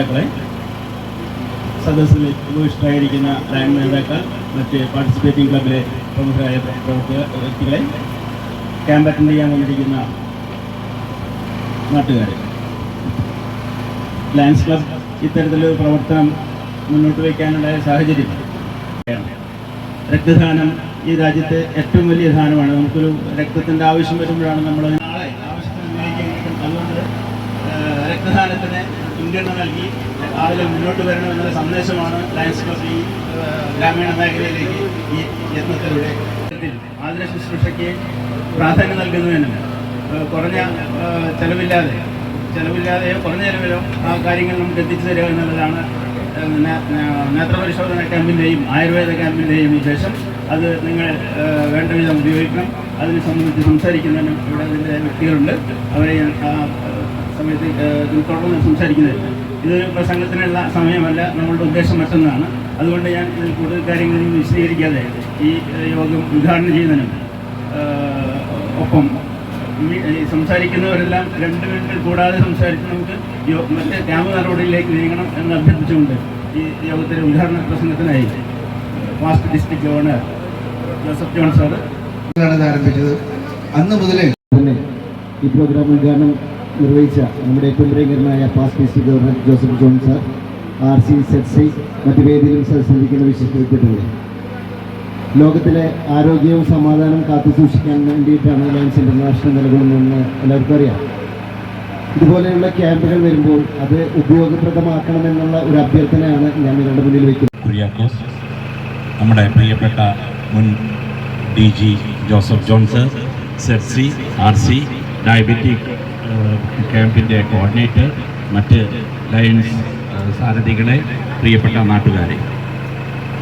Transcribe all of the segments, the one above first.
നേതാക്കളെ സദസ്സിൽ ഉപവിഷ്ടരായിരിക്കുന്ന ലൈൻ നേതാക്കൾ മറ്റ് പാർട്ടിസിപ്പേറ്റിംഗ് ക്ലബിലെ പ്രമുഖരായ പ്രവർത്തക വ്യക്തികളെ ക്യാമ്പ് അറ്റൻഡ് ചെയ്യാൻ വന്നിരിക്കുന്ന നാട്ടുകാർ ലയൻസ് ക്ലബ് ഇത്തരത്തിലൊരു പ്രവർത്തനം മുന്നോട്ട് വയ്ക്കാനുണ്ടായ സാഹചര്യം. രക്തദാനം ഈ രാജ്യത്തെ ഏറ്റവും വലിയ ദാനമാണ്. നമുക്കൊരു രക്തത്തിന്റെ ആവശ്യം വരുമ്പോഴാണ് നമ്മൾ നാളെ ആവശ്യത്തിന് അതുകൊണ്ട് രക്തദാനത്തിന് മുൻഗണന നൽകി ആളുകൾ മുന്നോട്ട് വരണം വരണമെന്നുള്ള സന്ദേശമാണ് ലയൻസ് ക്ലബ് ഈ ഗ്രാമീണ മേഖലയിലേക്ക് ഈ യത്നത്തിലൂടെ ആതിര ശുശ്രൂഷയ്ക്ക് പ്രാധാന്യം നൽകുന്നതിനും കുറഞ്ഞ ചെലവില്ലാതെ ചെലവില്ലാതെയോ കുറഞ്ഞ ചെലവിലോ ആ കാര്യങ്ങൾ നമുക്ക് എത്തിച്ചു തരിക എന്നുള്ളതാണ് നേത്രപരിശോധന ക്യാമ്പിന്റെയും ആയുർവേദ ക്യാമ്പിന്റെയും ഉദ്ദേശം. അത് നിങ്ങൾ വേണ്ട വിധം ഉപയോഗിക്കണം. അതിനെ സംബന്ധിച്ച് സംസാരിക്കുന്നതിനും ഇവിടെ അതിന്റെ വ്യക്തികളുണ്ട്. അവരെ ഞാൻ സമയത്ത് ഏഹ്, ഇതിൽ തുടർന്ന് ഇത് പ്രസംഗത്തിനുള്ള സമയമല്ല നമ്മളുടെ ഉദ്ദേശം മറ്റൊന്നാണ്. അതുകൊണ്ട് ഞാൻ ഇതിൽ കൂടുതൽ കാര്യങ്ങൾ വിശദീകരിക്കാതെ ഈ യോഗം ഉദ്ഘാടനം ചെയ്യുന്നതിനും ഒപ്പം സംസാരിക്കുന്നവരെല്ലാം രണ്ട് മിനിറ്റ് കൂടാതെ സംസാരിച്ച് നമുക്ക് മറ്റേ ക്യാമ്പ് നടപടിയിലേക്ക് നീങ്ങണം എന്ന് അഭ്യർത്ഥിച്ചുകൊണ്ട് ഈ യോഗത്തിലെ ഉദ്ഘാടന പ്രസംഗത്തിനായി past district governor Joseph John sir ആരംഭിച്ചത്. അന്ന് മുതലേ തന്നെ ഈ പ്രോഗ്രാം ഉദ്ഘാടനം നിർവഹിച്ച നമ്മുടെ ഏറ്റവും പ്രിയങ്കരനായ past C governor Joseph John sir R C set സി മറ്റു വേദിയിലും സഹസരിക്കുന്ന വിശിഷ്ട വ്യക്തിത്വങ്ങൾ ലോകത്തിലെ ആരോഗ്യവും സമാധാനവും കാത്തു സൂക്ഷിക്കാൻ വേണ്ടിയിട്ടാണ് ലയൻസ് ഇന്റർനാഷണൽ നിലകൊള്ളുന്നതെന്ന് എല്ലാവർക്കും അറിയാം. ഇതുപോലെയുള്ള ക്യാമ്പുകൾ വരുമ്പോൾ അത് ഉപയോഗപ്രദമാക്കണമെന്നുള്ള ഒരു അഭ്യർത്ഥനയാണ് ഞാൻ നിങ്ങളുടെ മുന്നിൽ വയ്ക്കുന്നത്. കുര്യാക്കോസ് നമ്മുടെ പ്രിയപ്പെട്ട മുൻ ഡി ജി ജോസഫ് ജോൺസ് സെർസി ആർ സി ഡയബറ്റിക് ക്യാമ്പിന്റെ കോർഡിനേറ്റർ മറ്റ് ലയൺസ് സാരഥികളെ പ്രിയപ്പെട്ട നാട്ടുകാരെ.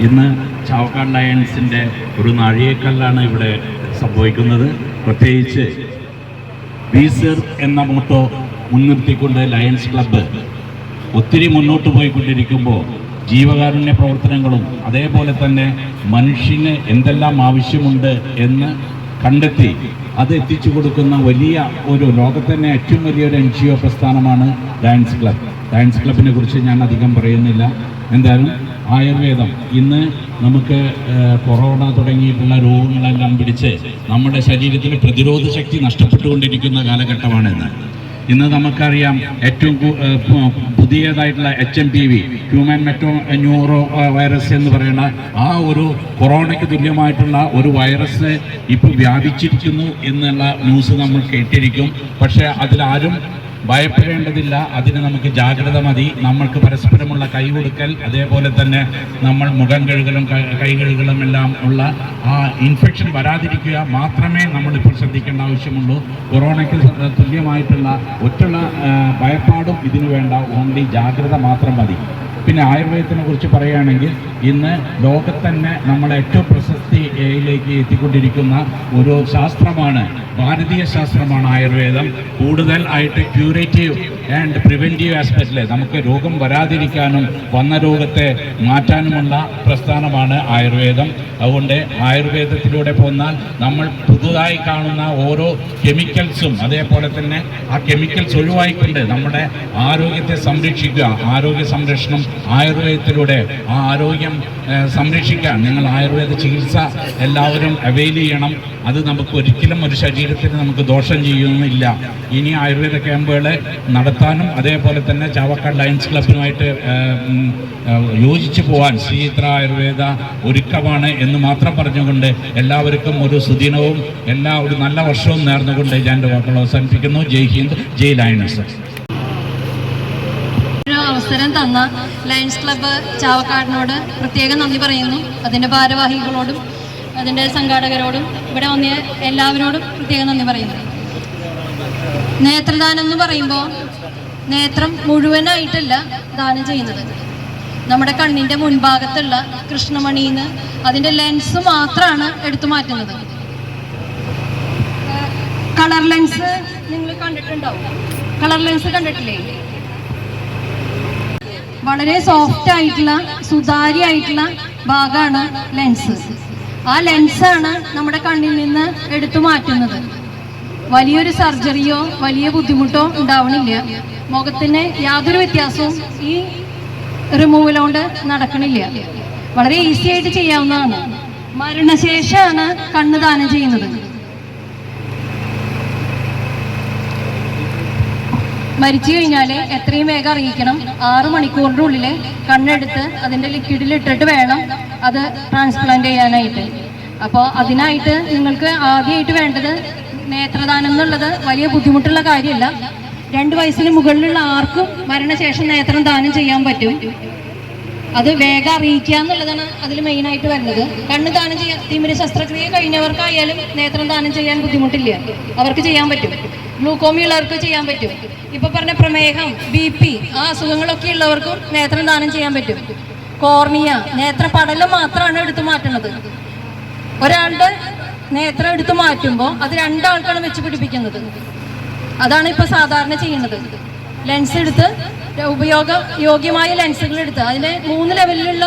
ഇന്ന് ചാവക്കാട് ലയൺസിന്റെ ഒരു നാഴികക്കല്ലാണ് ഇവിടെ സംഭവിക്കുന്നത്. പ്രത്യേകിച്ച് വീസർ എന്ന മോട്ടോ മുൻനിർത്തിക്കൊണ്ട് ലയൺസ് ക്ലബ്ബ് ഒത്തിരി മുന്നോട്ട് പോയിക്കൊണ്ടിരിക്കുമ്പോൾ ജീവകാരുണ്യ പ്രവർത്തനങ്ങളും അതേപോലെ തന്നെ മനുഷ്യന് എന്തെല്ലാം ആവശ്യമുണ്ട് എന്ന് കണ്ടെത്തി. അത് എത്തിച്ചു കൊടുക്കുന്ന വലിയ ഒരു ലോകത്ത് തന്നെ ഏറ്റവും വലിയൊരു എൻ ജി ഒ പ്രസ്ഥാനമാണ് ഡാൻസ് ക്ലബ്. ഡാൻസ് ക്ലബിനെ കുറിച്ച് ഞാൻ അധികം പറയുന്നില്ല. എന്തായാലും ആയുർവേദം. ഇന്ന് നമുക്ക് കൊറോണ തുടങ്ങിയിട്ടുള്ള രോഗങ്ങളെല്ലാം പിടിച്ച് നമ്മുടെ ശരീരത്തിന് പ്രതിരോധ ശക്തി നഷ്ടപ്പെട്ടുകൊണ്ടിരിക്കുന്ന കാലഘട്ടമാണിന്ന്. ഇന്ന് നമുക്കറിയാം ഏറ്റവും പുതിയതായിട്ടുള്ള H M P V human meta neuro virus എന്ന് പറയുന്ന ആ ഒരു കൊറോണയ്ക്ക് തുല്യമായിട്ടുള്ള ഒരു വൈറസ് ഇപ്പോൾ വ്യാപിച്ചിരിക്കുന്നു എന്നുള്ള ന്യൂസ് നമ്മൾ കേട്ടിരിക്കും. പക്ഷേ അതിലാരും ഭയപ്പെടേണ്ടതില്ല. അതിന് നമുക്ക് ജാഗ്രത മതി. നമ്മൾക്ക് പരസ്പരമുള്ള കൈ കൊടുക്കൽ അതേപോലെ തന്നെ നമ്മൾ മുഖം കഴുകലും കൈ കഴുകലും എല്ലാം ഉള്ള ആ ഇൻഫെക്ഷൻ വരാതിരിക്കുക മാത്രമേ നമ്മളിപ്പോൾ ശ്രദ്ധിക്കേണ്ട ആവശ്യമുള്ളൂ. കൊറോണയ്ക്ക് തുല്യമായിട്ടുള്ള ഒറ്റുള്ള ഭയപ്പാടും ഇതിനു വേണ്ട. ഓൺലി ജാഗ്രത മാത്രം മതി. പിന്നെ ആയുർവേദത്തിനെ കുറിച്ച് പറയുകയാണെങ്കിൽ ഇന്ന് ലോകത്തന്നെ തന്നെ നമ്മളെ ഏറ്റവും പ്രശസ്തിയിലേക്ക് എത്തിക്കൊണ്ടിരിക്കുന്ന ഒരു ശാസ്ത്രമാണ് ഭാരതീയ ശാസ്ത്രമാണ് ആയുർവേദം. കൂടുതൽ ആയിട്ട് ക്യൂറേറ്റീവ് ആൻഡ് പ്രിവെന്റീവ് ആസ്പെക്റ്റിൽ നമുക്ക് രോഗം വരാതിരിക്കാനും വന്ന രോഗത്തെ മാറ്റാനുമുള്ള പ്രസ്ഥാനമാണ് ആയുർവേദം. അതുകൊണ്ട് ആയുർവേദത്തിലൂടെ പോന്നാൽ നമ്മൾ പുതുതായി കാണുന്ന ഓരോ കെമിക്കൽസും അതേപോലെ തന്നെ ആ കെമിക്കൽസ് ഒഴിവായിക്കൊണ്ട് നമ്മുടെ ആരോഗ്യത്തെ സംരക്ഷിക്കുക. ആരോഗ്യ സംരക്ഷണം ആയുർവേദത്തിലൂടെ ആ ആരോഗ്യം സംരക്ഷിക്കാൻ നിങ്ങൾ ആയുർവേദ ചികിത്സ എല്ലാവരും അവൈൽ ചെയ്യണം. അത് നമുക്ക് ഒരിക്കലും ഒരു ശരീരത്തിന് നമുക്ക് ദോഷം ചെയ്യുന്നില്ല. ഇനി ആയുർവേദ ക്യാമ്പുകൾ നടത്താനും അതേപോലെ തന്നെ ചാവക്കാട് ലയൻസ് ക്ലബിനുമായിട്ട് യോജിച്ചു പോവാൻ ശ്രീചിത്ര ആയുർവേദ ഒരുക്കമാണ് എന്ന് മാത്രം പറഞ്ഞുകൊണ്ട് എല്ലാവർക്കും ഒരു സുദിനവും എല്ലാ ഒരു നല്ല വർഷവും നേർന്നുകൊണ്ട് ഞാൻ എന്റെ വാക്കുകൾ അവസാനിപ്പിക്കുന്നു. ജയ് ഹിന്ദ് ജയ് ലയൻസ് അവസരം തന്ന ലയൻസ് ക്ലബ്ബ് ചാവക്കാടിനോട് പ്രത്യേകം നന്ദി പറയുന്നു. അതിന്റെ ഭാരവാഹികളോടും അതിന്റെ സംഘാടകരോടും ഇവിടെ വന്നിയ എല്ലാവരോടും പ്രത്യേകം നന്ദി പറയുന്നു. നേത്രദാനം എന്ന് പറയുമ്പോൾ നേത്രം മുഴുവനായിട്ടല്ല ദാനം ചെയ്യുന്നത്. നമ്മുടെ കണ്ണിന്റെ മുൻഭാഗത്തുള്ള കൃഷ്ണമണിയിൽ നിന്ന് അതിന്റെ ലെൻസ് മാത്രമാണ് എടുത്തു മാറ്റുന്നത്. കളർ ലെൻസ് നിങ്ങൾ കണ്ടിട്ടുണ്ടാവും കളർ ലെൻസ് കണ്ടിട്ടില്ലേ? വളരെ സോഫ്റ്റ് ആയിട്ടുള്ള സുതാര്യമായിട്ടുള്ള ഭാഗമാണ് ലെൻസ് ആ ലെൻസാണ് നമ്മുടെ കണ്ണിൽ നിന്ന് എടുത്തു മാറ്റുന്നത്. വലിയൊരു സർജറിയോ വലിയ ബുദ്ധിമുട്ടോ ഉണ്ടാവണില്ല. മുഖത്തിന് യാതൊരു വ്യത്യാസവും ഈ റിമൂവൽ നടക്കണില്ല. വളരെ ഈസി ആയിട്ട് ചെയ്യാവുന്നതാണ്. മരണശേഷമാണ് കണ്ണ് ദാനം ചെയ്യുന്നത്. മരിച്ചു കഴിഞ്ഞാൽ എത്രയും വേഗം അറിയിക്കണം. ആറു മണിക്കൂറിന്റെ ഉള്ളിൽ കണ്ണെടുത്ത് അതിന്റെ ലിക്വിഡിൽ ഇട്ടിട്ട് വേണം അത് ട്രാൻസ്പ്ലാന്റ് ചെയ്യാനായിട്ട്. അപ്പോൾ അതിനായിട്ട് നിങ്ങൾക്ക് ആദ്യമായിട്ട് വേണ്ടത് നേത്രദാനം എന്നുള്ളത് വലിയ ബുദ്ധിമുട്ടുള്ള കാര്യമല്ല. രണ്ട് വയസ്സിന് മുകളിലുള്ള ആർക്കും മരണശേഷം നേത്രം ദാനം ചെയ്യാൻ പറ്റും. അത് വേഗം അറിയിക്കുക എന്നുള്ളതാണ് അതിൽ മെയിനായിട്ട് വരുന്നത്. കണ്ണ് ദാനം ചെയ്യാൻ തിമിര ശസ്ത്രക്രിയ കഴിഞ്ഞവർക്കായാലും നേത്രം ദാനം ചെയ്യാൻ ബുദ്ധിമുട്ടില്ല. അവർക്ക് ചെയ്യാൻ പറ്റും. ഗ്ലൂക്കോമി ഉള്ളവർക്ക് ചെയ്യാൻ പറ്റും. ഇപ്പൊ പറഞ്ഞ പ്രമേഹം ബി ആ അസുഖങ്ങളൊക്കെ ഉള്ളവർക്കും നേത്രം ദാനം ചെയ്യാൻ പറ്റും. കോർണിയ നേത്രപടലം മാത്രമാണ് എടുത്തു മാറ്റുന്നത്. ഒരാളുടെ നേത്രം എടുത്തു മാറ്റുമ്പോൾ അത് രണ്ടാൾക്കാണ് വെച്ച് പിടിപ്പിക്കുന്നത്. അതാണ് ഇപ്പൊ സാധാരണ ചെയ്യുന്നത്. ലെൻസ് എടുത്ത് ഉപയോഗ യോഗ്യമായ ലെൻസുകൾ എടുത്ത് അതിന് മൂന്ന് ലെവലിലുള്ള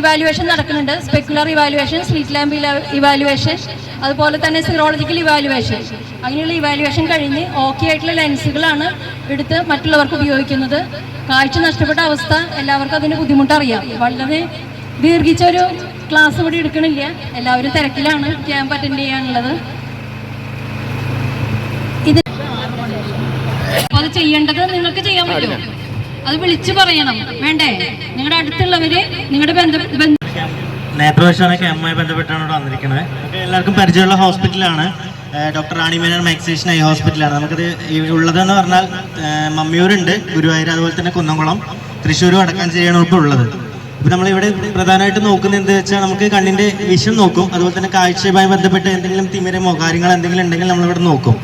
ഇവാലുവേഷൻ നടക്കുന്നുണ്ട്. Specular evaluation slit lamp evaluation അതുപോലെ തന്നെ സിറോളജിക്കൽ ഇവാലുവേഷൻ അങ്ങനെയുള്ള ഇവാലുവേഷൻ കഴിഞ്ഞ് ഓക്കെ ആയിട്ടുള്ള ലെൻസുകളാണ് എടുത്ത് മറ്റുള്ളവർക്ക് ഉപയോഗിക്കുന്നത്. കാഴ്ച നഷ്ടപ്പെട്ട അവസ്ഥ എല്ലാവർക്കും അതിന് ബുദ്ധിമുട്ടറിയാം. വളരെ ദീർഘിച്ച ഒരു ക്ലാസ് കൂടി എടുക്കണില്ല. എല്ലാവരും തിരക്കിലാണ് ക്യാമ്പ് അറ്റൻഡ് ചെയ്യാനുള്ളത്. ഇത് അത് ചെയ്യേണ്ടത് നിങ്ങൾക്ക് ചെയ്യാൻ പറ്റുമോ? അത് വിളിച്ചു പറയണം. വേണ്ടേ? നിങ്ങളുടെ അടുത്തുള്ളവര് നിങ്ങളുടെ ബന്ധ നേത്രവശാലൊക്കെ അമ്മയുമായി ബന്ധപ്പെട്ടാണ് ഇവിടെ വന്നിരിക്കുന്നത് എല്ലാവർക്കും പരിചയമുള്ള ഹോസ്പിറ്റലാണ്. Doctor Rani Menon Maxvision eye ഹോസ്പിറ്റലാണ്. നമുക്കിത് ഉള്ളതെന്ന് പറഞ്ഞാൽ മമ്മിയൂരുണ്ട് ഗുരുവായൂർ അതുപോലെ തന്നെ കുന്നംകുളം തൃശ്ശൂരും അടക്കാഞ്ചേരിയാണ് ഇപ്പോൾ ഉള്ളത്. ഇപ്പം നമ്മളിവിടെ പ്രധാനമായിട്ട് നോക്കുന്നത് എന്താ വെച്ചാൽ നമുക്ക് കണ്ണിന്റെ വിഷം നോക്കും. അതുപോലെ തന്നെ കാഴ്ചയുമായി ബന്ധപ്പെട്ട് എന്തെങ്കിലും തിമിരമോ കാര്യങ്ങൾ എന്തെങ്കിലും ഉണ്ടെങ്കിൽ നമ്മളിവിടെ നോക്കും.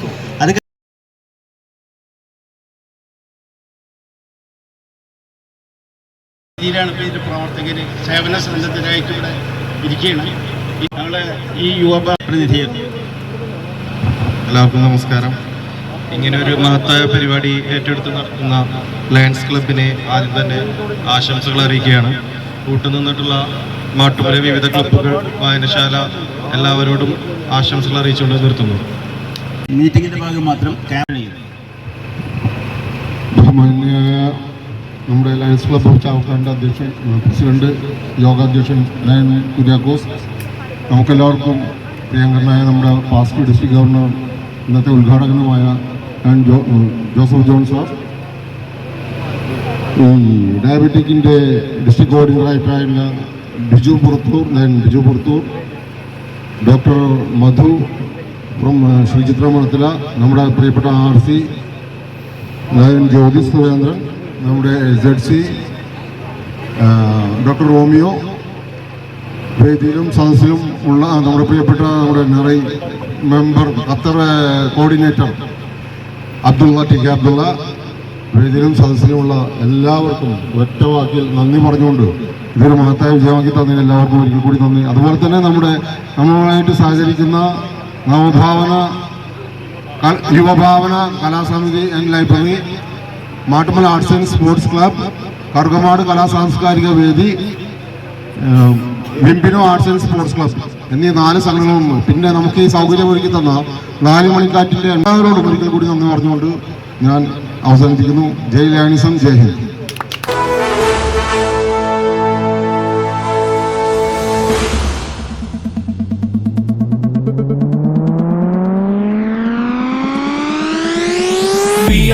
രീതിയിലാണ് ഇപ്പോൾ ഇതിന്റെ പ്രവർത്തകർ സേവന സന്നദ്ധരായിട്ട് ഇവിടെ ഇരിക്കുകയാണ്. ഞങ്ങൾ ഈ യുവ പ്രതിനിധിയാണ് എല്ലാവർക്കും നമസ്കാരം. ഇങ്ങനെ ഒരു മഹത്തായ പരിപാടി ഏറ്റെടുത്ത് നടത്തുന്ന ലയൻസ് ക്ലബിനെ ആദ്യം തന്നെ ആശംസകൾ അറിയിക്കുകയാണ്. കൂട്ടുനിന്നിട്ടുള്ള മാട്ടുപുര വിവിധ ക്ലബ്ബുകൾ വായനശാല എല്ലാവരോടും ആശംസകൾ അറിയിച്ചുകൊണ്ട് നിർത്തുന്നു. മീറ്റിങ്ങിന്റെ ഭാഗം മാത്രം ക്യാമ്പ് ചെയ്യുന്നു നമ്മുടെ ലയൺസ് ക്ലബ് ഓഫ് ചാവക്കാടിന്റെ അധ്യക്ഷൻ പ്രസിഡന്റ് യോഗാധ്യക്ഷൻ ലയൻ കുര്യാക്കോസ് നമുക്കെല്ലാവർക്കും പ്രിയങ്കരനായ നമ്മുടെ പാസ്റ്റ് ഡിസ്ട്രിക്ട് ഗവർണർ ഇന്നത്തെ ഉദ്ഘാടകനുമായ ജോ ജോസഫ് ജോൺ സാർ. ഈ ഡയബറ്റിക്കിന്റെ district കോർഡിനേറ്ററായിട്ടുള്ള Biju Purathur lion Biju Purathur. Doctor Madhu from Sree Chitra മണത്തില നമ്മുടെ പ്രിയപ്പെട്ട R C lion Jyothi Surendran. നമ്മുടെ സെഡ് ഡോക്ടർ റോമിയോ വേദിയിലും സദസ്സിലും ഉള്ള നമ്മുടെ പ്രിയപ്പെട്ട നമ്മുടെ നിറൈ member Qatar coordinator Abdulla T K Abdulla വേദിയിലും സദസ്സിലുമുള്ള എല്ലാവർക്കും ഒറ്റ വാക്കിൽ നന്ദി പറഞ്ഞുകൊണ്ട് ഇതൊരു മഹത്തായ വിജയമാക്കി തന്നതിന് എല്ലാവർക്കും ഒരിക്കൽ കൂടി നന്ദി. അതുപോലെ തന്നെ നമ്മുടെ നമ്മളുമായിട്ട് സഹകരിക്കുന്ന നവഭാവന യുവഭാവന കലാസമിതി and library Mattumala arts and sports club Karukamad കലാ സാംസ്കാരിക വേദി വിംബിനോ ആർട്സ് ആൻഡ് സ്പോർട്സ് ക്ലബ് എന്നീ നാല് സംഘടനകളും പിന്നെ നമുക്ക് ഈ സൗകര്യം ഒരുക്കി തന്ന നാല് മണിക്കാറ്റിന്റെ എല്ലാവരോടും ഒരിക്കൽ കൂടി നന്ദി പറഞ്ഞുകൊണ്ട് ഞാൻ അവസാനിപ്പിക്കുന്നു. ജയ് ലാനിസം ജയ് Hind.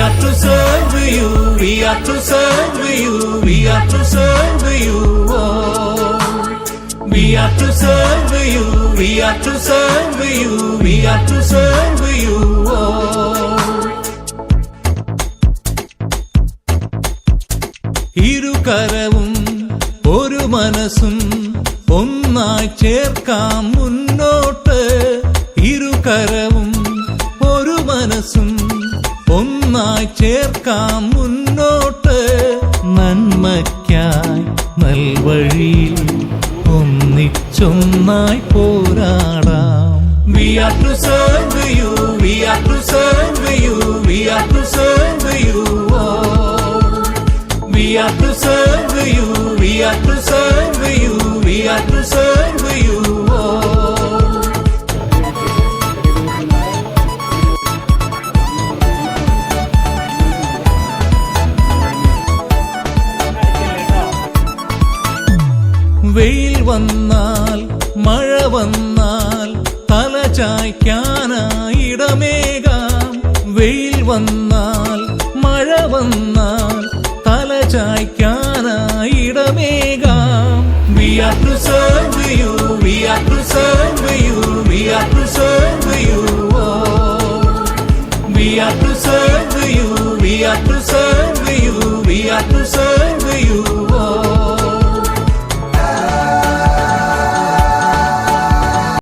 are to serve you, we are to serve you, we are to serve you, oh. We are to serve you, we are to serve you, we are to serve you, oh. இரு கரவும் ஒரு மனசும் ஒன்னாய் சேர்க்காம் முன்னோட்டு இரு கரவும் ஒரு மனசும் ഒന്നായി ചേർക്കാം മുന്നോട്ട് നന്മയ്ക്കായി നൽവഴിയിൽ ഒന്നിച്ചൊന്നായി പോരാടാം We are to serve you, we are to serve you, we are to serve you, oh. We are to serve you, we are to serve you, we are to serve വന്നാൽ മഴ വന്നാൽ തല ചായ്ക്കാനായിടമേകാം വെയിൽ വന്നാൽ മഴ വന്നാൽ തല ചായ്ക്കാനായിടമേകാം we are to serve you we are to serve you we are to serve